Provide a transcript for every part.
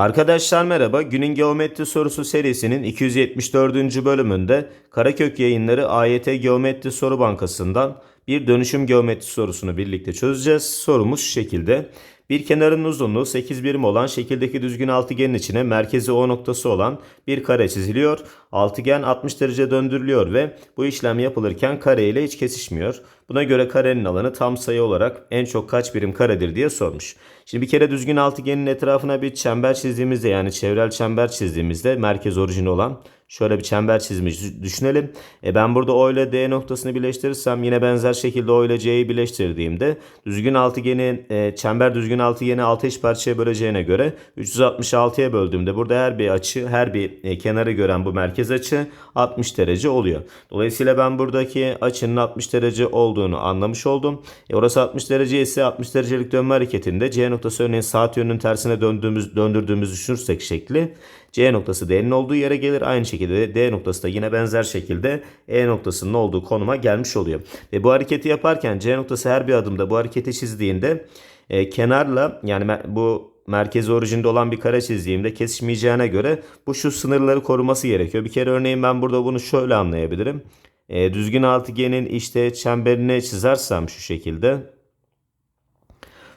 Arkadaşlar merhaba. Günün geometri sorusu serisinin 274. bölümünde Karakök Yayınları AYT Geometri Soru Bankası'ndan bir dönüşüm geometri sorusunu birlikte çözeceğiz. Sorumuz şu şekilde. Bir kenarın uzunluğu 8 birim olan şekildeki düzgün altıgenin içine merkezi O noktası olan bir kare çiziliyor. Altıgen 60 derece döndürülüyor ve bu işlem yapılırken kare ile hiç kesişmiyor. Buna göre karenin alanı tam sayı olarak en çok kaç birim karedir diye sormuş. Şimdi bir kere düzgün altıgenin etrafına bir çember çizdiğimizde yani çevrel çember çizdiğimizde merkez orijini olan şöyle bir çember çizmiş düşünelim. E ben burada O ile D noktasını birleştirirsem yine benzer şekilde O ile C'yi birleştirdiğimde düzgün altıgenin e, çember düzgün altıgeni 6 eş parçaya böleceğine göre 366'ya böldüğümde burada her bir açı her bir e, kenarı gören bu merkez açı 60 derece oluyor. Dolayısıyla ben buradaki açının 60 derece olduğunu anlamış oldum. E orası 60 derece ise 60 derecelik dönme hareketinde C noktası örneğin saat yönünün tersine döndüğümüz, döndürdüğümüz düşünürsek şekli C noktası D'nin olduğu yere gelir. Aynı şekilde D noktası da yine benzer şekilde E noktasının olduğu konuma gelmiş oluyor. Ve bu hareketi yaparken C noktası her bir adımda bu hareketi çizdiğinde e, kenarla yani bu merkezi orijinde olan bir kare çizdiğimde kesişmeyeceğine göre bu şu sınırları koruması gerekiyor. Bir kere örneğin ben burada bunu şöyle anlayabilirim. E, düzgün altıgenin işte çemberini çizersem şu şekilde.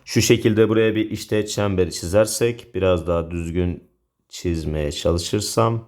Şu şekilde buraya bir işte çemberi çizersek biraz daha düzgün çizmeye çalışırsam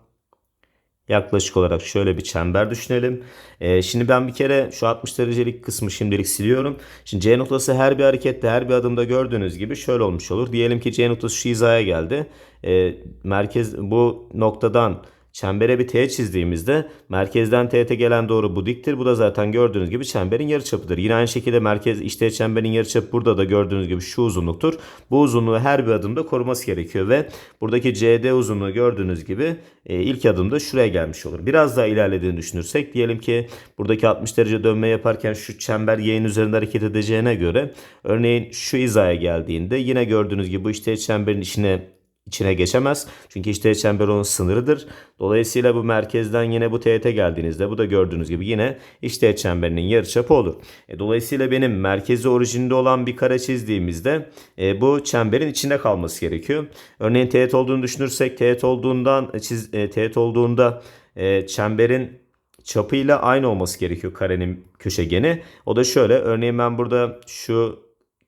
yaklaşık olarak şöyle bir çember düşünelim. Ee, şimdi ben bir kere şu 60 derecelik kısmı şimdilik siliyorum. Şimdi C noktası her bir harekette her bir adımda gördüğünüz gibi şöyle olmuş olur. Diyelim ki C noktası şu hizaya geldi. Ee, merkez bu noktadan Çembere bir teğet çizdiğimizde merkezden teğete gelen doğru bu diktir. Bu da zaten gördüğünüz gibi çemberin yarıçapıdır. Yine aynı şekilde merkez işte çemberin yarıçapı burada da gördüğünüz gibi şu uzunluktur. Bu uzunluğu her bir adımda koruması gerekiyor ve buradaki CD uzunluğu gördüğünüz gibi e, ilk adımda şuraya gelmiş olur. Biraz daha ilerlediğini düşünürsek diyelim ki buradaki 60 derece dönme yaparken şu çember yayın üzerinde hareket edeceğine göre örneğin şu hizaya geldiğinde yine gördüğünüz gibi bu işte çemberin içine içine geçemez. Çünkü işte çember onun sınırıdır. Dolayısıyla bu merkezden yine bu teğete geldiğinizde bu da gördüğünüz gibi yine işte çemberinin yarıçapı olur. E, dolayısıyla benim merkezi orijinde olan bir kare çizdiğimizde e, bu çemberin içinde kalması gerekiyor. Örneğin teğet olduğunu düşünürsek teğet olduğundan çiz, e, teğet olduğunda e, çemberin çapıyla aynı olması gerekiyor karenin köşegeni. O da şöyle örneğin ben burada şu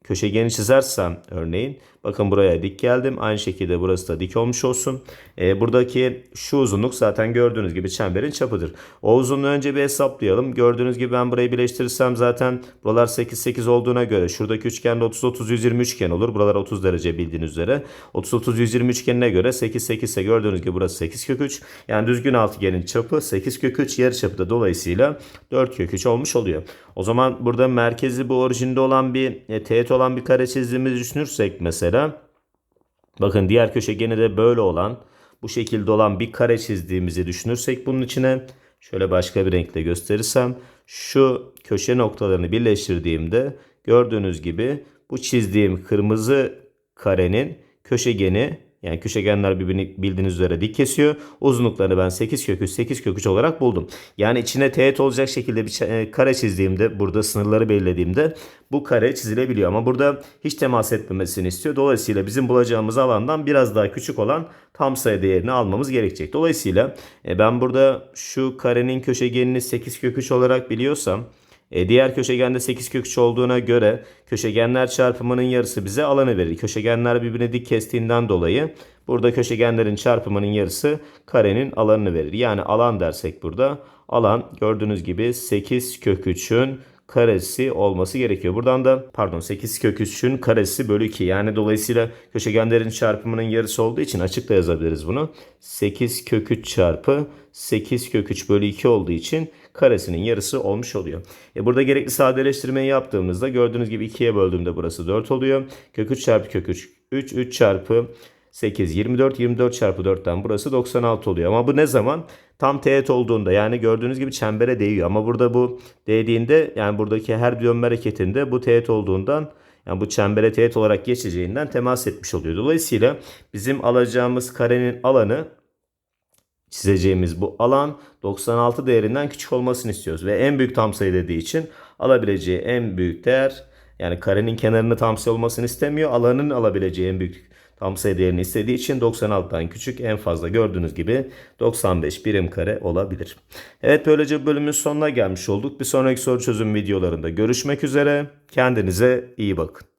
köşegeni çizersem örneğin bakın buraya dik geldim. Aynı şekilde burası da dik olmuş olsun. Ee, buradaki şu uzunluk zaten gördüğünüz gibi çemberin çapıdır. O uzunluğu önce bir hesaplayalım. Gördüğünüz gibi ben burayı birleştirirsem zaten buralar 8 8 olduğuna göre şuradaki üçgende 30 30 120 üçgen olur. Buralar 30 derece bildiğiniz üzere. 30 30 120 üçgenine göre 8 8 ise gördüğünüz gibi burası 8 kök 3. Yani düzgün altıgenin çapı 8 kök 3 yarı çapı da dolayısıyla 4 kök 3 olmuş oluyor. O zaman burada merkezi bu orijinde olan bir e, teğet olan bir kare çizdiğimizi düşünürsek mesela bakın diğer köşegeni de böyle olan bu şekilde olan bir kare çizdiğimizi düşünürsek bunun içine şöyle başka bir renkle gösterirsem şu köşe noktalarını birleştirdiğimde gördüğünüz gibi bu çizdiğim kırmızı karenin köşegeni yani köşegenler birbirini bildiğiniz üzere dik kesiyor. Uzunluklarını ben 8 kök 3, 8 kök 3 olarak buldum. Yani içine teğet olacak şekilde bir e, kare çizdiğimde, burada sınırları belirlediğimde bu kare çizilebiliyor. Ama burada hiç temas etmemesini istiyor. Dolayısıyla bizim bulacağımız alandan biraz daha küçük olan tam sayı değerini almamız gerekecek. Dolayısıyla e, ben burada şu karenin köşegenini 8 kök 3 olarak biliyorsam e, diğer köşegende 8 kök 3 olduğuna göre köşegenler çarpımının yarısı bize alanı verir. Köşegenler birbirine dik kestiğinden dolayı burada köşegenlerin çarpımının yarısı karenin alanını verir. Yani alan dersek burada alan gördüğünüz gibi 8 kök 3'ün karesi olması gerekiyor. Buradan da pardon 8 kök 3'ün karesi bölü 2. Yani dolayısıyla köşegenlerin çarpımının yarısı olduğu için açık da yazabiliriz bunu. 8 kök 3 çarpı 8 kök 3 bölü 2 olduğu için karesinin yarısı olmuş oluyor. E burada gerekli sadeleştirmeyi yaptığımızda gördüğünüz gibi 2'ye böldüğümde burası 4 oluyor. Kök 3 çarpı kök 3 3 3 çarpı 8 24 24 çarpı 4'ten burası 96 oluyor. Ama bu ne zaman? Tam teğet olduğunda yani gördüğünüz gibi çembere değiyor. Ama burada bu değdiğinde yani buradaki her dönme hareketinde bu teğet olduğundan yani bu çembere teğet olarak geçeceğinden temas etmiş oluyor. Dolayısıyla bizim alacağımız karenin alanı çizeceğimiz bu alan 96 değerinden küçük olmasını istiyoruz. Ve en büyük tam sayı dediği için alabileceği en büyük değer yani karenin kenarını tam sayı olmasını istemiyor. Alanın alabileceği en büyük Tam sayı değerini istediği için 96'dan küçük en fazla gördüğünüz gibi 95 birim kare olabilir. Evet böylece bölümün sonuna gelmiş olduk. Bir sonraki soru çözüm videolarında görüşmek üzere. Kendinize iyi bakın.